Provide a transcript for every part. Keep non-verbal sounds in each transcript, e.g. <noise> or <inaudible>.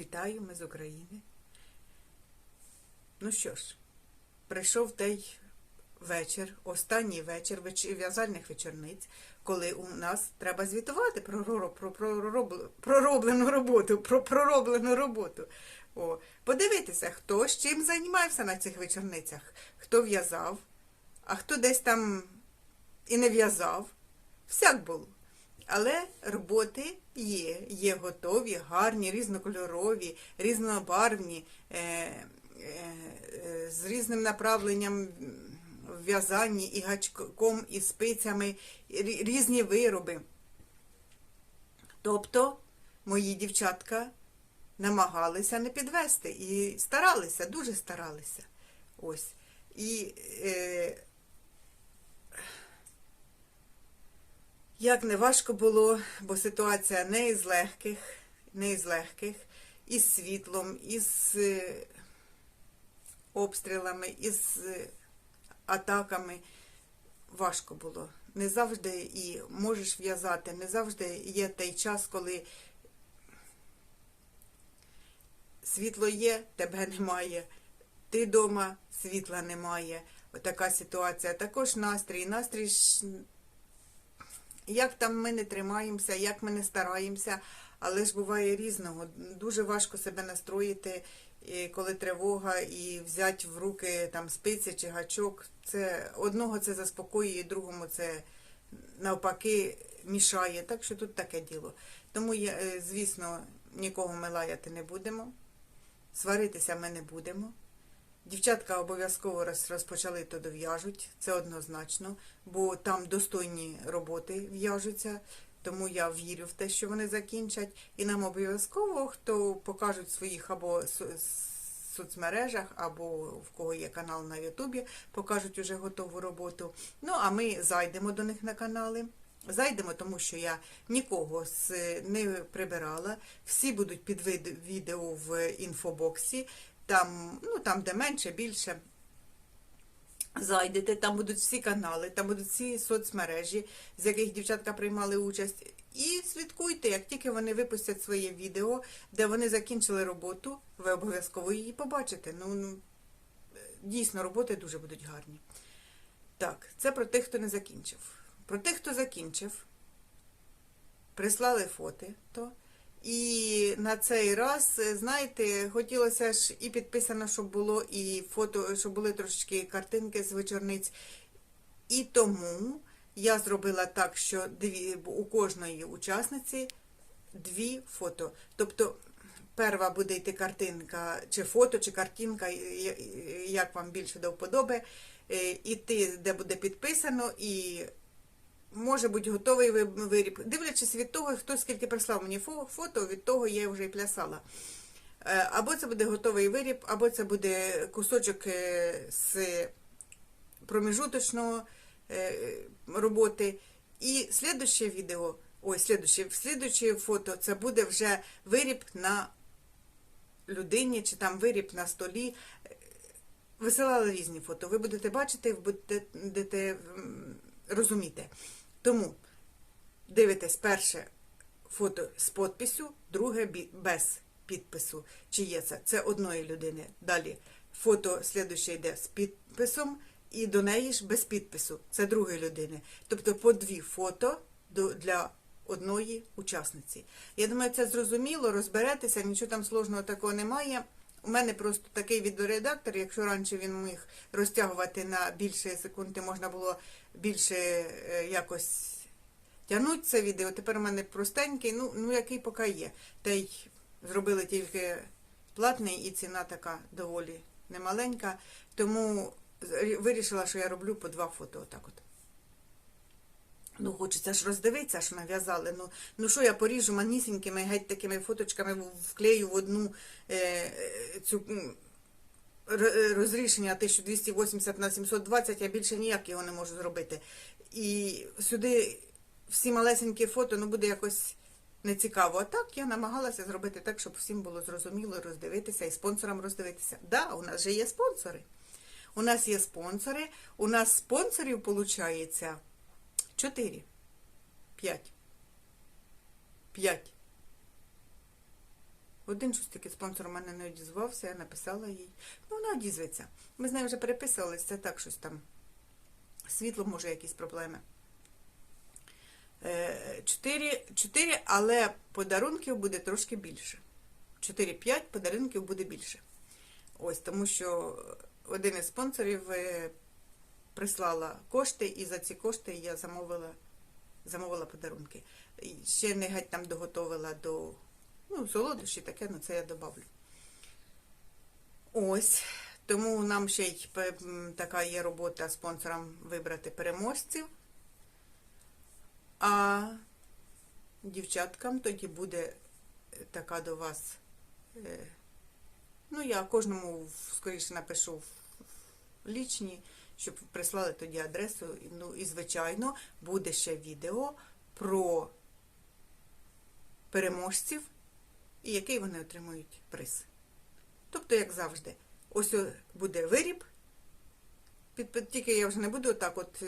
Вітаю, ми з України. Ну що ж, прийшов той вечір, останній вечір в'язальних вечорниць, коли у нас треба звітувати про, ро- про, про, робл- пророблену роботу, про пророблену роботу. О, подивитися, хто з чим займався на цих вечорницях, хто в'язав, а хто десь там і не в'язав. Всяк було. Але роботи є, є готові, гарні, різнокольорові, різнобарвні, е, е, е, з різним направленням в'язанні і гачком, і спицями, різні вироби. Тобто мої дівчатка намагалися не підвести і старалися, дуже старалися. Ось. І е, Як не важко було, бо ситуація не із легких, не із легких, із світлом, із е, обстрілами, із е, атаками. Важко було. Не завжди і можеш в'язати, не завжди є той час, коли світло є, тебе немає. Ти вдома, світла немає. Отака ситуація. Також настрій. Настрій як там ми не тримаємося, як ми не стараємося, але ж буває різного. Дуже важко себе настроїти, коли тривога, і взяти в руки там спиці чи гачок. Це одного це заспокоює, другому це навпаки мішає. Так що тут таке діло. Тому, е, звісно, нікого ми лаяти не будемо, сваритися ми не будемо. Дівчатка обов'язково розпочали, то дов'яжуть, це однозначно, бо там достойні роботи в'яжуться, тому я вірю в те, що вони закінчать. І нам обов'язково, хто покажуть своїх або соцмережах, або в кого є канал на Ютубі, покажуть уже готову роботу. Ну, а ми зайдемо до них на канали. Зайдемо, тому що я нікого не прибирала. Всі будуть під відео в інфобоксі. Там, ну, там, де менше, більше. Зайдете, там будуть всі канали, там будуть всі соцмережі, з яких дівчатка приймали участь. І слідкуйте, як тільки вони випустять своє відео, де вони закінчили роботу, ви обов'язково її побачите. Ну, ну, дійсно, роботи дуже будуть гарні. Так, це про тих, хто не закінчив. Про тих, хто закінчив, прислали фото. То, і на цей раз, е, знаєте, хотілося ж і підписано, щоб було, і фото, щоб були трошечки картинки з вечорниць. І тому я зробила так, що дві, у кожної учасниці дві фото. Тобто, перша буде йти картинка, чи фото, чи картинка, як вам більше до вподоби. Е, Іти, де буде підписано, і може бути готовий виріб. Дивлячись від того, хто скільки прислав мені фото, від того я вже і плясала. Е, Або це буде готовий виріб, або це буде кусочок е, з проміжуточного е, роботи. І слідуще відео, ой, слідуще, слідуще фото це буде вже виріб на людині, чи там виріб на столі. Висилали різні фото. Ви будете бачити, будете розуміти. Тому дивитесь перше фото з підписю, друге без підпису. Чи є це? Це одної людини. Далі фото слідуще йде з підписом, і до неї ж без підпису. Це другої людини. Тобто по дві фото для одної учасниці. Я думаю, це зрозуміло, розберетеся, нічого там сложного такого немає. У мене просто такий відеоредактор, якщо раніше він міг розтягувати на більше секунди, можна було більше е, якось тягнути це відео. Тепер у мене простенький, ну, ну який поки є. Та й зробили тільки платний, і ціна така доволі немаленька. Тому вирішила, що я роблю по два фото. Отак от. Ну, хочеться ж роздивитися, що нав'язали. Ну, ну що я поріжу манісінькими геть такими фоточками вклею в одну е, е, цю е, розрішення 1280 на 720, я більше ніяк його не можу зробити. І сюди всі малесенькі фото, ну буде якось нецікаво. А так я намагалася зробити так, щоб всім було зрозуміло роздивитися і спонсорам роздивитися. Да, у нас же є спонсори. У нас є спонсори. У нас спонсорів, виходить, 4. 5. 5. Один щось таки спонсор у мене не одізвався, я написала їй. Ну, вона одізветься. Ми з нею вже переписувалися, це так щось там. Світло, може, якісь проблеми. Е, Чотири, чотири, але подарунків буде трошки більше. 4-5 подарунків буде більше. Ось, тому що один із спонсорів е, прислала кошти, і за ці кошти я замовила, замовила подарунки. Ще не геть там доготовила до ну, солодощі, таке, ну це я добавлю. Ось. Тому нам ще й така є робота спонсорам вибрати переможців. А дівчаткам тоді буде е, така до вас. е, Ну, я кожному скоріше напишу в лічні, щоб прислали тоді адресу. Ну і, звичайно, буде ще відео про переможців і який вони отримують приз. Тобто, як завжди, ось буде виріб. Тільки я вже не буду так, от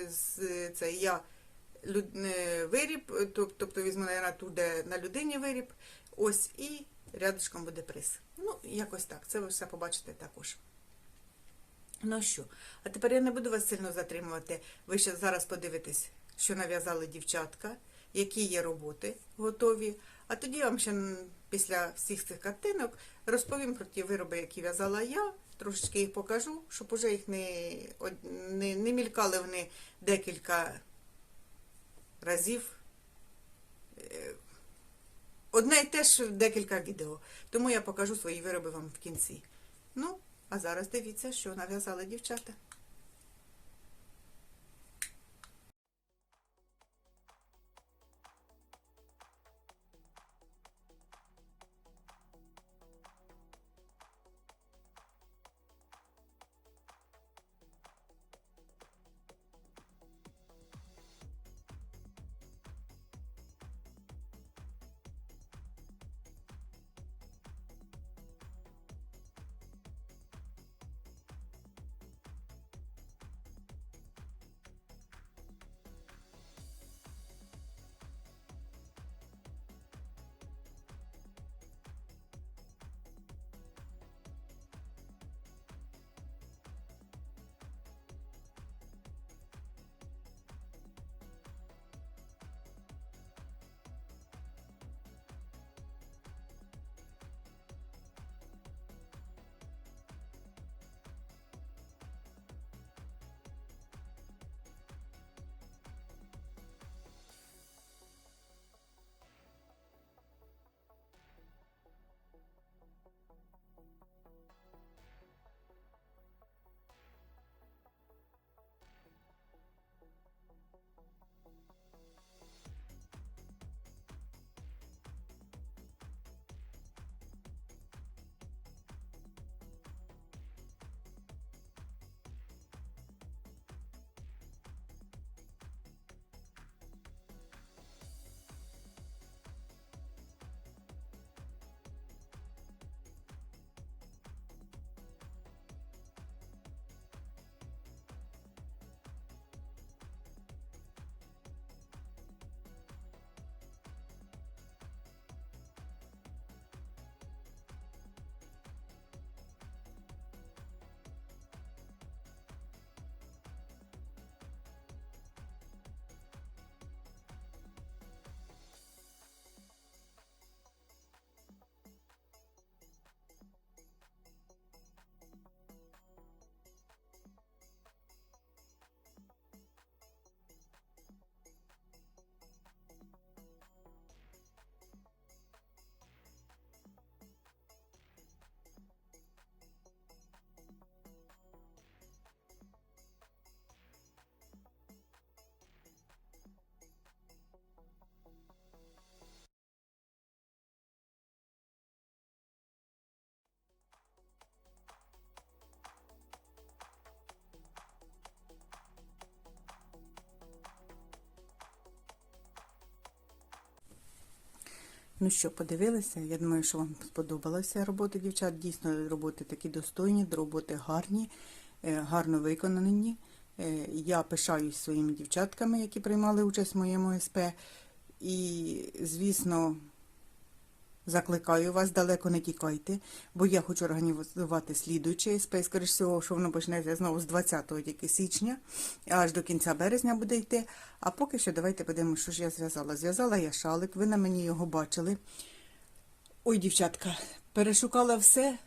це я виріб, тобто візьму наверное, тут, де на людині виріб, ось і рядышком буде приз. Ну, якось так. Це ви все побачите також. Ну що, а тепер я не буду вас сильно затримувати. Ви ще зараз подивитесь, що нав'язали дівчатка, які є роботи готові. А тоді я вам ще після всіх цих картинок розповім про ті вироби, які в'язала я. Трошечки їх покажу, щоб уже їх не, не, не мількали вони декілька разів. Е, Одне і те ж декілька відео. Тому я покажу свої вироби вам в кінці. Ну, а зараз дивіться, що нав'язали дівчата. Ну що, подивилися? Я думаю, що вам сподобалася робота дівчат. Дійсно, роботи такі достойні, роботи гарні, е, гарно виконані. Е, Я пишаюсь своїми дівчатками, які приймали участь в моєму СП. І, звісно, Закликаю вас, далеко не тікайте, бо я хочу організувати слідуючий спейс, скоріш всього, що воно почнеться знову з 20 тільки січня, аж до кінця березня буде йти. А поки що давайте подивимося, що ж я зв'язала. Зв'язала я шалик, ви на мені його бачили. Ой, дівчатка, перешукала все.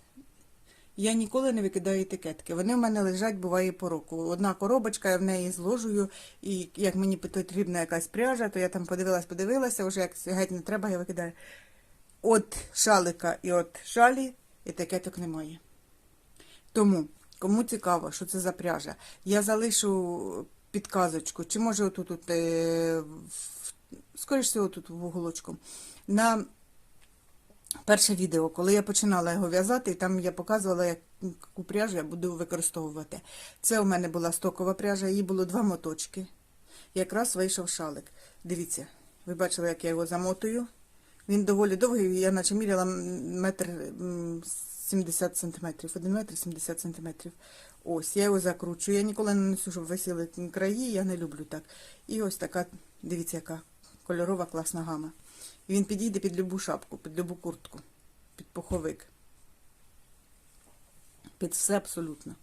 Я ніколи не викидаю етикетки. Вони в мене лежать, буває по року. Одна коробочка, я в неї зложую, і як мені потрібна якась пряжа, то я там подивилась, подивилася, вже як геть не треба, я викидаю. От шалика і от шалі етикеток немає. Тому, кому цікаво, що це за пряжа, я залишу підказочку, чи може отут, от, е, скоріш всього, тут в уголочку. На перше відео, коли я починала його в'язати, там я показувала, яку пряжу я буду використовувати. Це у мене була стокова пряжа, її було два моточки. Якраз вийшов шалик. Дивіться, ви бачили, як я його замотую. Він доволі довгий, я наче міряла метр 70 сантиметрів, 1 метр 70 сантиметрів. Ось, я його закручую. Я ніколи не несу, щоб висіли краї, я не люблю так. І ось така, дивіться, яка кольорова класна гама. І він підійде під любу шапку, під любу куртку, під пуховик. Під все абсолютно.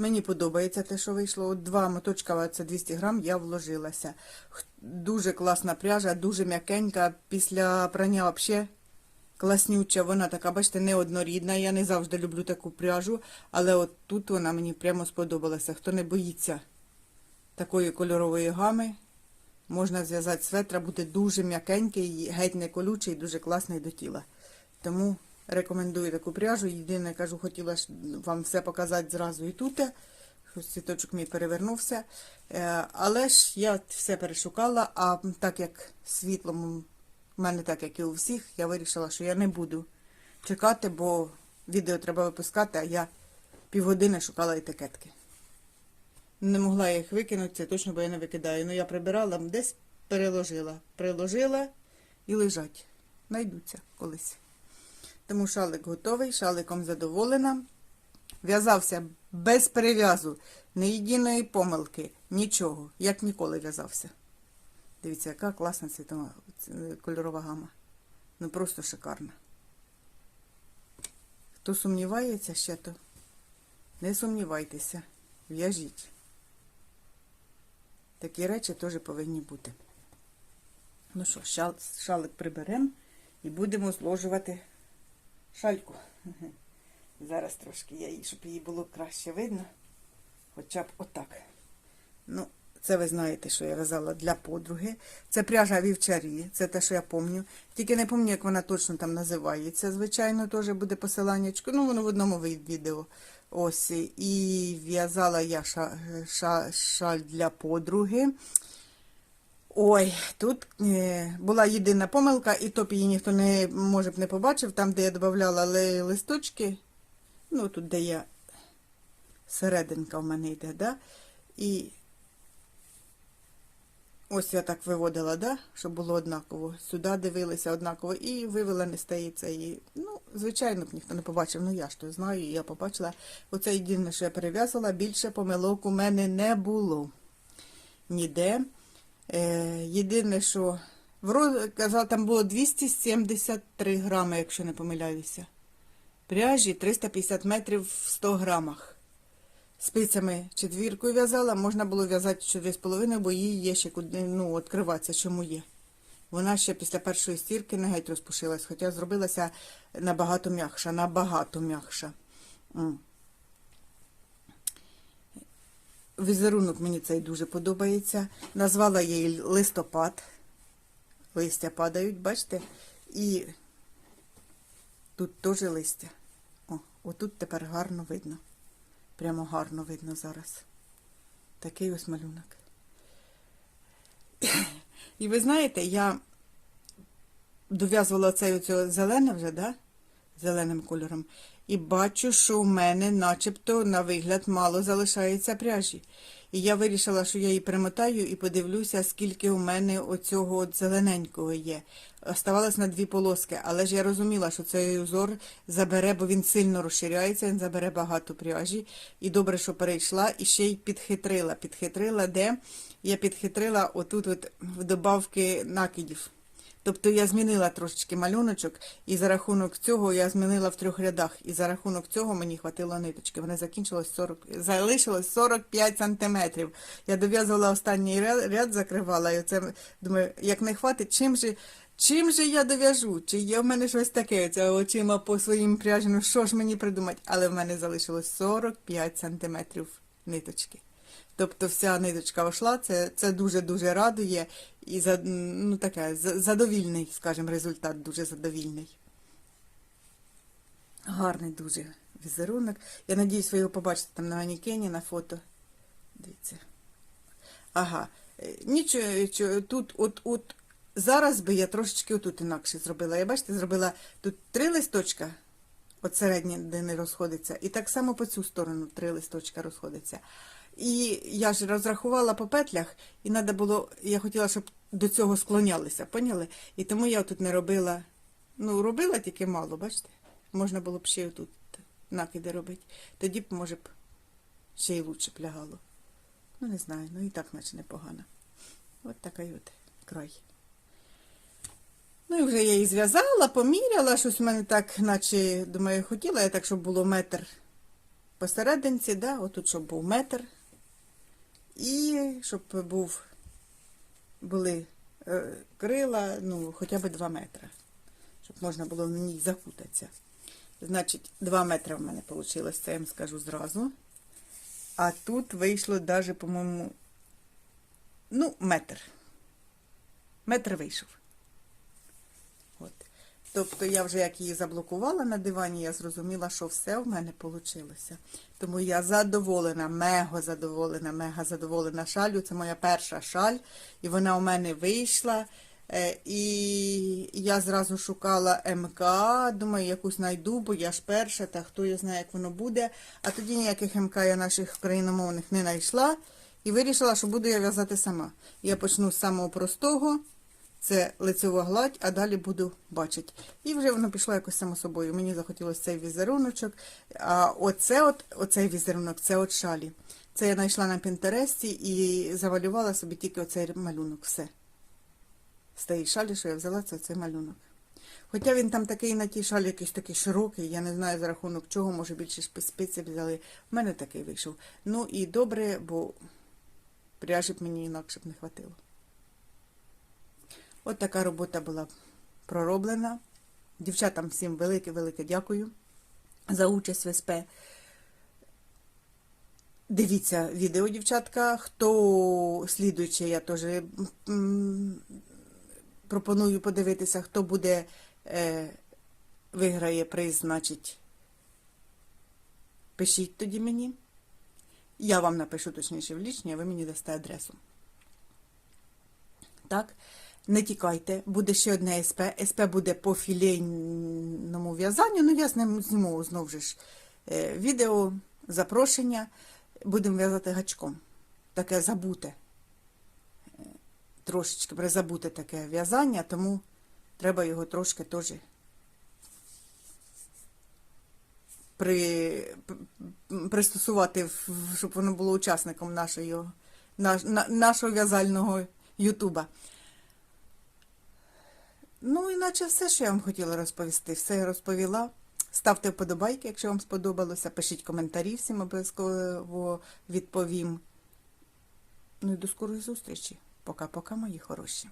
Мені подобається те, що вийшло. От два моточка, це 200 грам, я вложилася. Дуже класна пряжа, дуже м'якенька. Після прання взагалі класнюча. Вона така, бачите, неоднорідна. Я не завжди люблю таку пряжу, але от тут вона мені прямо сподобалася. Хто не боїться такої кольорової гами, можна зв'язати светра, буде дуже м'якенький, геть не колючий, дуже класний до тіла. Тому рекомендую таку пряжу. Єдине, кажу, хотіла вам все показати зразу і тут. Щось цвіточок мій перевернувся. Е, Але ж я все перешукала, а так як світлом в мене, так як і у всіх, я вирішила, що я не буду чекати, бо відео треба випускати, а я півгодини шукала етикетки. Не могла я їх викинути, це точно, бо я не викидаю. Ну я прибирала, десь переложила. Приложила і лежать. Найдуться колись. Тому шалик готовий, шаликом задоволена. В'язався без перев'язу, ні єдиної помилки, нічого, як ніколи в'язався. Дивіться, яка класна цвітова кольорова гама. Ну просто шикарна. Хто сумнівається ще, то не сумнівайтеся, в'яжіть. Такі речі теж повинні бути. Ну що, шалик приберемо і будемо зложувати шальку. <laughs> Зараз трошки я її, щоб її було краще видно. Хоча б отак. Ну, це ви знаєте, що я в'язала для подруги. Це пряжа вівчарі, це те, що я пам'ятаю. Тільки не пам'ятаю, як вона точно там називається. Звичайно, теж буде посиланнячко. Ну, воно в одному відео. Ось. І в'язала я ша, ша, шаль для подруги. Ой, тут е, була єдина помилка, і то її ніхто не може б не побачив, там, де я додавала листочки, ну тут, де я серединка в мене йде, да? І ось я так виводила, да? щоб було однаково. Сюди дивилися однаково і вивела не стається. І, ну, звичайно б ніхто не побачив, ну я ж то знаю, я побачила. Оце єдине, що я перев'язала, більше помилок у мене не було. Ніде. Е, єдине, що казала, там було 273 грами, якщо не помиляюся. Пряжі 350 метрів в 100 грамах. Спицями четвіркою в'язала, можна було в'язати 4,5, бо її є ще куди ну, відкриватися, чому є. Вона ще після першої стірки не геть розпушилась, хоча зробилася набагато м'якша, набагато м'якша. Візерунок мені цей дуже подобається. Назвала я її листопад. Листя падають, бачите? І тут теж листя. О, отут тепер гарно видно. Прямо гарно видно зараз. Такий ось малюнок. І ви знаєте, я дов'язувала цей оце зелене вже, да? зеленим кольором. І бачу, що у мене начебто на вигляд мало залишається пряжі. І я вирішила, що я її примотаю і подивлюся, скільки у мене оцього от зелененького є. Оставалось на дві полоски, але ж я розуміла, що цей узор забере, бо він сильно розширяється, він забере багато пряжі. І добре, що перейшла, і ще й підхитрила. Підхитрила де? Я підхитрила отут от в добавки накидів. Тобто я змінила трошечки малюночок, і за рахунок цього я змінила в трьох рядах. І за рахунок цього мені хватило ниточки. Вони закінчилось 40, залишилось 45 сантиметрів. Я дов'язувала останній ряд, ряд закривала, і оце думаю, як не хватить, чим же. Чим же я дов'яжу? Чи є в мене щось таке? Оце очима по своїм пряжі, ну що ж мені придумати? Але в мене залишилось 45 сантиметрів ниточки. Тобто вся ниточка вийшла, це, це дуже-дуже радує і ну, таке, задовільний, скажімо, результат, дуже задовільний. Гарний дуже візерунок. Я надіюсь, ви його побачите там на манікені, на фото. Дивіться. Ага. Е, Нічого, тут от, от зараз би я трошечки отут інакше зробила. Я бачите, зробила тут три листочка, от середні, де не розходиться, і так само по цю сторону три листочка розходиться. І я ж розрахувала по петлях, і треба було, я хотіла, щоб до цього склонялися, поняли? І тому я тут не робила, ну, робила тільки мало, бачите? Можна було б ще тут накиди робити. Тоді б, може б, ще й лучше б лягало. Ну, не знаю, ну і так, наче непогано. От така от край. Ну і вже я її зв'язала, поміряла, щось в мене так, наче, думаю, хотіла я так, щоб було метр посерединці, да, отут, щоб був метр. І щоб був, були е, крила, ну, хоча б 2 метри, щоб можна було на ній закутатися. Значить, 2 метри в мене вийшло, це я вам скажу зразу. А тут вийшло навіть, по-моєму, ну, метр. Метр вийшов. Тобто я вже як її заблокувала на дивані, я зрозуміла, що все в мене вийшло. Тому я задоволена, мега задоволена, мега задоволена шалю. Це моя перша шаль, і вона у мене вийшла. Е, І я зразу шукала МК, думаю, якусь знайду, бо я ж перша, та хто я знає, як воно буде. А тоді ніяких МК я наших україномовних не знайшла. І вирішила, що буду я в'язати сама. Я почну з самого простого. Це лицева гладь, а далі буду бачити. І вже воно пішло якось само собою. Мені захотілося цей візеруночок. А оце от, оцей візерунок, це от шалі. Це я знайшла на Пінтересті і завалювала собі тільки оцей малюнок. Все. З тієї шалі, що я взяла, це оцей малюнок. Хоча він там такий на тій шалі якийсь такий широкий, я не знаю за рахунок чого, може більше спиці взяли. У мене такий вийшов. Ну і добре, бо пряжі б мені інакше б не хватило. От така робота була пророблена. Дівчатам всім велике-велике дякую за участь в СП. Дивіться відео, дівчатка. Хто слідуючи, я теж пропоную подивитися, хто буде е, виграє приз, значить, пишіть тоді мені. Я вам напишу точніше в лічні, а ви мені дасте адресу. Так, не тікайте, буде ще одне СП. СП буде по філейному в'язанню. Ну, я зніму знову ж е, відео, запрошення. Будемо в'язати гачком. Таке забуте. Е, Трошечки призабуте таке в'язання, тому треба його трошки теж при, пристосувати, щоб воно було учасником нашої, наш, на- нашого в'язального Ютуба. Ну, іначе все, що я вам хотіла розповісти, все я розповіла. Ставте вподобайки, якщо вам сподобалося. Пишіть коментарі, всім обов'язково відповім. Ну і до скорої зустрічі. Пока-пока, мої хороші.